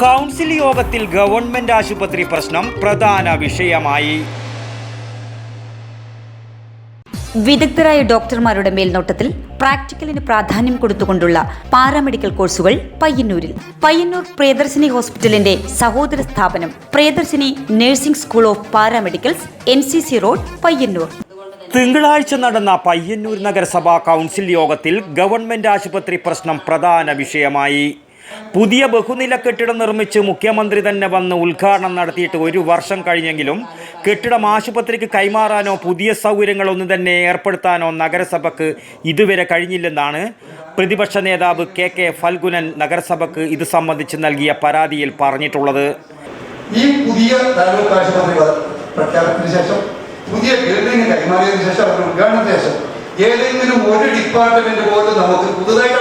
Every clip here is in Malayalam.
കൗൺസിൽ യോഗത്തിൽ ഗവൺമെന്റ് ആശുപത്രി പ്രശ്നം പ്രധാന വിഷയമായി. വിദഗ്ധരായ ഡോക്ടർമാരുടെ മേൽനോട്ടത്തിൽ പ്രാക്ടിക്കലിന് പ്രാധാന്യം കൊടുത്തുകൊണ്ടുള്ള പാരാമെഡിക്കൽ കോഴ്സുകൾ പയ്യന്നൂരിൽ. പയ്യന്നൂർ പ്രിയദർശിനി ഹോസ്പിറ്റലിന്റെ സഹോദര സ്ഥാപനം Priyadarshini nursing school of paramedicals N C C road Payyanur. തിങ്കളാഴ്ച നടന്ന പയ്യന്നൂർ നഗരസഭാ കൗൺസിൽ യോഗത്തിൽ ഗവൺമെന്റ് ആശുപത്രി പ്രശ്നം പ്രധാന വിഷയമായി. പുതിയ ബഹുനില കെട്ടിടം നിർമ്മിച്ച് മുഖ്യമന്ത്രി തന്നെ വന്ന് ഉദ്ഘാടനം നടത്തിയിട്ട് ഒരു വർഷം കഴിഞ്ഞെങ്കിലും കെട്ടിടം ആശുപത്രിക്ക് കൈമാറാനോ പുതിയ സൗകര്യങ്ങളൊന്നും തന്നെ ഏർപ്പെടുത്താനോ നഗരസഭയ്ക്ക് ഇതുവരെ കഴിഞ്ഞില്ലെന്നാണ് പ്രതിപക്ഷ നേതാവ് കെ കെ ഫൽഗുനൻ നഗരസഭയ്ക്ക് ഇത് സംബന്ധിച്ച് നൽകിയ പരാതിയിൽ പറഞ്ഞിട്ടുള്ളത്. ഈ പുതിയ പുതിയ ബിൽഡിംഗ് കൈമാറിയതിനു ശേഷം ഉദ്ഘാടനത്തിന് ശേഷം ഏതെങ്കിലും ഒരു ഡിപ്പാർട്ട്മെന്റ് പോലും നമുക്ക് വേണ്ടിയിട്ടില്ല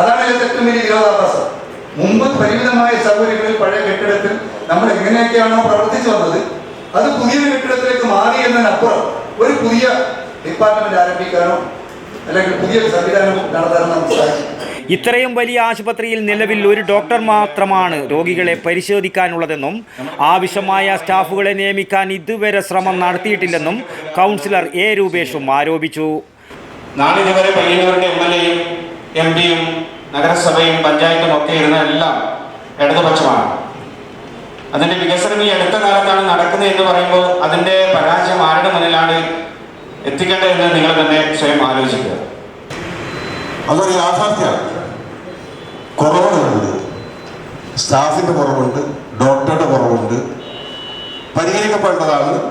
അതാണ് ഇതിന്റെ ഏറ്റവും വലിയ വിരോധാഭാസം. മുമ്പ് പരിമിതമായ സൗകര്യങ്ങളിൽ പഴയ കെട്ടിടത്തിൽ നമ്മൾ എങ്ങനെയൊക്കെയാണോ പ്രവർത്തിച്ചു വന്നത് അത് പുതിയൊരു കെട്ടിടത്തിലേക്ക് മാറി എന്നതിനപ്പുറം ഒരു പുതിയ ഡിപ്പാർട്ട്മെന്റ് ആരംഭിക്കാനോ അല്ലെങ്കിൽ പുതിയ സംവിധാനം നടത്താനോ നമുക്ക് സാധിക്കും. ഇത്രയും വലിയ ആശുപത്രിയിൽ നിലവിൽ ഒരു ഡോക്ടർ മാത്രമാണ് രോഗികളെ പരിശോധിക്കാനുള്ളതെന്നും ആവശ്യമായ സ്റ്റാഫുകളെ നിയമിക്കാൻ ഇതുവരെ ശ്രമം നടത്തിയിട്ടില്ലെന്നും കൗൺസിലർ എ രൂപേഷും ആരോപിച്ചു. നാളിതുവരെ പയ്യന്നൂരിന്റെ എം എൽ എയും എം പിയും നഗരസഭയും പഞ്ചായത്തും ഒക്കെ ഇരുന്ന എല്ലാം ഇടതുപക്ഷമാണ്. അതിന്റെ വികസനം ഈ അടുത്ത കാലത്താണ് നടക്കുന്നത് എന്ന് പറയുമ്പോൾ അതിന്റെ പരാജയം ആരുടെ മുന്നിലാണ് എത്തിക്കേണ്ടതെന്ന് നിങ്ങൾ തന്നെ സ്വയം ആലോചിക്കുക. അതൊരു യാഥാർത്ഥ്യമാണ്. കുറവുകളുണ്ട് സ്റ്റാഫിന്റെ കുറവുണ്ട്. ഡോക്ടറുടെ കുറവുണ്ട്. പരിഹരിക്കപ്പെടേണ്ടതാണ്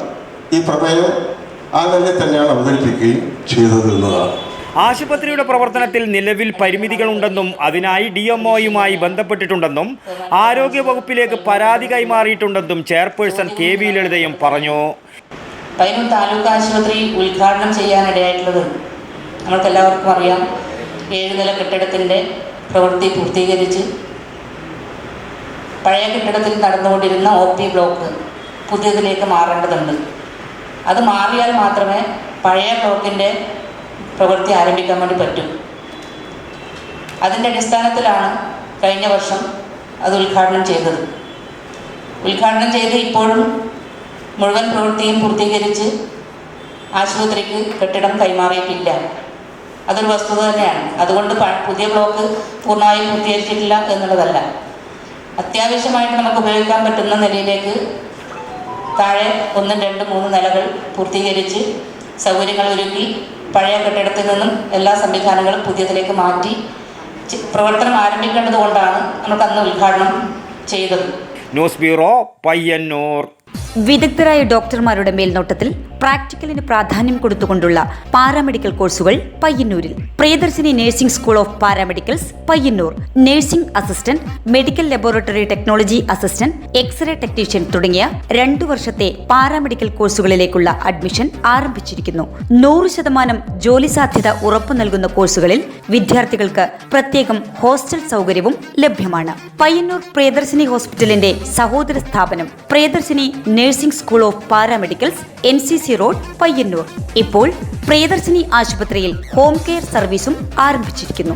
ഈ പ്രമേയം. ആ നിലയിൽ തന്നെയാണ് അവതരിപ്പിക്കുകയും ചെയ്തത് എന്നതാണ്. ആശുപത്രിയുടെ പ്രവർത്തനത്തിൽ നിലവിൽ പരിമിതികളുണ്ടെന്നും അതിനായി ഡി എം ഒയുമായി ബന്ധപ്പെട്ടിട്ടുണ്ടെന്നും ആരോഗ്യ വകുപ്പിലേക്ക് പരാതി കൈമാറിയിട്ടുണ്ടെന്നും ചെയർപേഴ്സൺ കെ വി ലളിതയും പറഞ്ഞു. പയ്യന്നൂർ താലൂക്ക് ആശുപത്രി ഉദ്ഘാടനം ചെയ്യാനിടയായിട്ടുള്ളത് നമ്മൾക്കെല്ലാവർക്കും അറിയാം. ഏഴ് നില കെട്ടിടത്തിന്റെ പ്രവൃത്തി പൂർത്തീകരിച്ച് പഴയ കെട്ടിടത്തിൽ നടന്നുകൊണ്ടിരുന്ന ഒ പി ബ്ലോക്ക് പുതിയതിലേക്ക് മാറേണ്ടതുണ്ട്. അത് മാറിയാൽ മാത്രമേ പഴയ ബ്ലോക്കിന്റെ പ്രവൃത്തി ആരംഭിക്കാൻ വേണ്ടി പറ്റും. അതിന്റെ അടിസ്ഥാനത്തിലാണ് കഴിഞ്ഞ വർഷം അത് ഉദ്ഘാടനം ചെയ്തത്. ഉദ്ഘാടനം ചെയ്ത് ഇപ്പോഴും മുഴുവൻ പ്രവൃത്തിയും പൂർത്തീകരിച്ച് ആശുപത്രിക്ക് കെട്ടിടം കൈമാറിയിട്ടില്ല. അതൊരു വസ്തുത തന്നെയാണ്. അതുകൊണ്ട് പുതിയ ബ്ലോക്ക് പൂർണമായും പൂർത്തീകരിച്ചിട്ടില്ല എന്നുള്ളതല്ല. അത്യാവശ്യമായിട്ട് നമുക്ക് ഉപയോഗിക്കാൻ പറ്റുന്ന നിലയിലേക്ക് താഴെ ഒന്നും രണ്ട് മൂന്ന് നിലകൾ പൂർത്തീകരിച്ച് സൗകര്യങ്ങൾ ഒരുക്കി പഴയ കെട്ടിടത്തിൽ നിന്നും എല്ലാ സംവിധാനങ്ങളും പുതിയതിലേക്ക് മാറ്റി പ്രവർത്തനം ആരംഭിക്കേണ്ടത് കൊണ്ടാണ് നമുക്ക് അന്ന് ഉദ്ഘാടനം ചെയ്തത്. News bureau Payyanur. വിദഗ്ധരായ ഡോക്ടർമാരുടെ മേൽനോട്ടത്തിൽ പ്രാക്ടിക്കലിന് പ്രാധാന്യം കൊടുത്തുകൊണ്ടുള്ള പാരാമെഡിക്കൽ കോഴ്സുകൾ പയ്യന്നൂരിൽ. Priyadarshini nursing school of paramedicals Payyanur. Nursing assistant medical laboratory technology assistant X ray technician തുടങ്ങിയ രണ്ടു വർഷത്തെ പാരാമെഡിക്കൽ കോഴ്സുകളിലേക്കുള്ള അഡ്മിഷൻ ആരംഭിച്ചിരിക്കുന്നു. നൂറ് ശതമാനം ജോലി സാധ്യത ഉറപ്പു നൽകുന്ന കോഴ്സുകളിൽ വിദ്യാർത്ഥികൾക്ക് പ്രത്യേകം ഹോസ്റ്റൽ സൗകര്യവും ലഭ്യമാണ്. പയ്യന്നൂർ പ്രിയദർശിനി ഹോസ്പിറ്റലിന്റെ സഹോദര സ്ഥാപനം Priyadarshini nursing school of paramedicals N C road Payyanur. ഇപ്പോൾ പ്രിയദർശിനി ആശുപത്രിയിൽ ഹോം കെയർ സർവീസും ആരംഭിച്ചിരിക്കുന്നു.